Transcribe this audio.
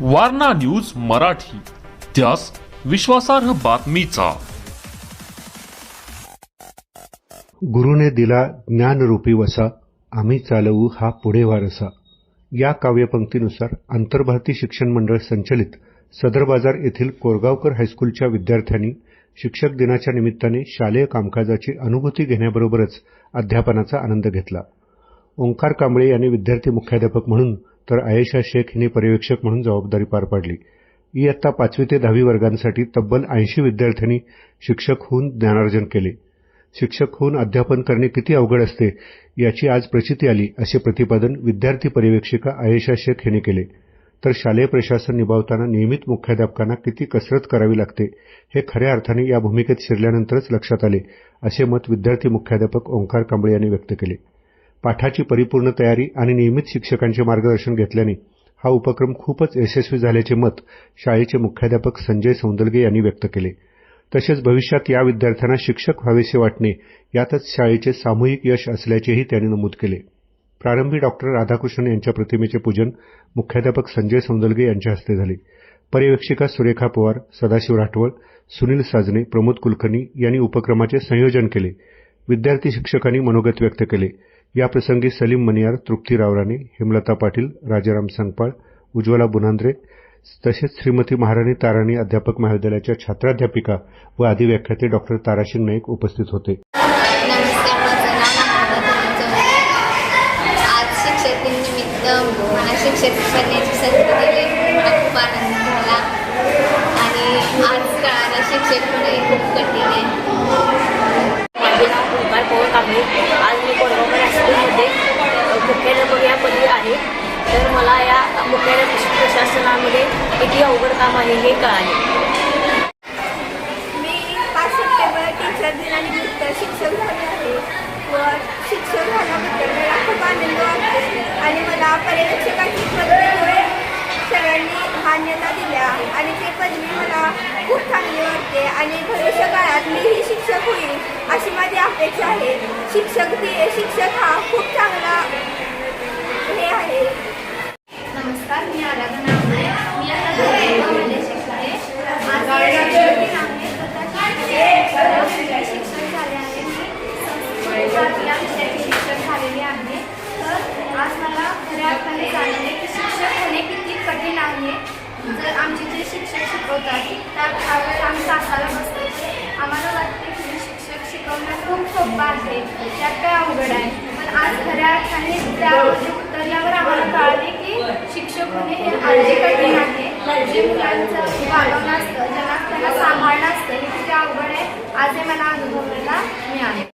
Warna news Marathi. त्यास विश्वासार्ह बातमीचा. गुरुने दिला ज्ञानरूपी वसा आम्ही चालवू हा पुढे वारसा या काव्यपंक्तीनुसार आंतरभारती शिक्षण मंडळ संचलित सदर बाजार येथील कोरगावकर हायस्कूलच्या विद्यार्थ्यांनी शिक्षक दिनाच्या निमित्ताने शालेय कामकाजाची अनुभूती घेण्याबरोबरच अध्यापनाचा आनंद घेतला. ओंकार कांबळे यांनी विद्यार्थी मुख्याध्यापक म्हणून तर आयेशा शेख हिने पर्यवेक्षक म्हणून जबाबदारी पार पाडली. इयत्ता पाचवी ते दहावी वर्गांसाठी तब्बल ऐंशी विद्यार्थ्यांनी शिक्षक होऊन ज्ञानार्जन केले. शिक्षक होऊन अध्यापन करणे किती अवघड असते याची आज प्रचिती आली असे प्रतिपादन विद्यार्थी पर्यवेक्षिका आयेशा शेख हिने केले. तर शालेय प्रशासन निभावताना नियमित मुख्याध्यापकांना किती कसरत करावी लागते हे खऱ्या अर्थाने या भूमिकेत शिरल्यानंतरच लक्षात आले असे मत विद्यार्थी मुख्याध्यापक ओंकार कांबळे यांनी व्यक्त केले. पाठाची परिपूर्ण तयारी आणि नियमित शिक्षकांचे मार्गदर्शन घेतल्याने हा उपक्रम खूपच यशस्वी झाल्याचे मत शाळेचे मुख्याध्यापक संजय सौंदलगे यांनी व्यक्त केले. तसेच भविष्यात या विद्यार्थ्यांना शिक्षक व्हावेसे वाटणे यातच शाळेचे सामूहिक यश असल्याचेही त्यांनी नमूद केले. प्रारंभी डॉक्टर राधाकृष्णन यांच्या प्रतिमेचे पूजन मुख्याध्यापक संजय सौंदलगे यांच्या हस्ते झाले. पर्यवेक्षिका सुरेखा पवार सदाशिव राठवळ सुनील साजने प्रमोद कुलकर्णी यांनी उपक्रमाचे संयोजन केले. विद्यार्थी शिक्षकांनी मनोगत व्यक्त केले. याप्रसंगी सलीम मनियार तृप्ती रावराणे हेमलता पाटील राजाराम संगपाळ उज्ज्वला बुनांद्रे तसेच श्रीमती महाराणी ताराणी अध्यापक महाविद्यालयाच्या छात्राध्यापिका व आदी व्याख्याते डॉक्टर ताराशिंग नाईक उपस्थित होते. शिक्षक बनण्याची संधी दिली. खूप आनंद झाला. आणि आज शिक्षक होणे खूप कठीण आहे माझे नाव ओंकार पवार कांबळे आज मी कोरगावकर हायस्कूलमध्ये अ, मुख्याध्यापक या पदी आहे तर मला या मुख्याध्यापक प्रशासनामध्ये किती अवघड काम आहे हे कळाले. मी पाच सप्टेंबर टीचर दिनानिमित्त शिक्षक झाले आहे व शिक्षक झाल्याबद्दल मला खूप आनंद वाटतो आणि मला पर्यवेक्षकाची पदवीमुळे सगळ्यांनी मान्यता दिल्या आणि ते पदवी मला खूप चांगली वाटते आणि भविष्य काळात मीही शिक्षक होईल अशी माझी अपेक्षा आहे. शिक्षक ते शिक्षक हा खूप चांगला मी संस्कृत या शिक्षक झालेली आहे. तर आज मला खऱ्या अर्थाने जाणवले की शिक्षक होणे किती कठीण आहे. जर आमचे जे शिक्षक शिकवतात त्या त्यावेळेस आम्ही तासाला बसतो आम्हाला वाटते की शिक्षक शिकवणं खूप सोपं आहे. त्यात काय अवघड आहे. पण आज खऱ्या अर्थाने त्यामध्ये उतरल्यावर आम्हाला कळाले की शिक्षक होणे हे अगदी कठीण आहे. जे मुलांचं वाढवणं असतं ज्यांना त्यांना सांभाळणं असतं हे किती अवघड आहे. आज हे मला अनुभवायला मिळाले.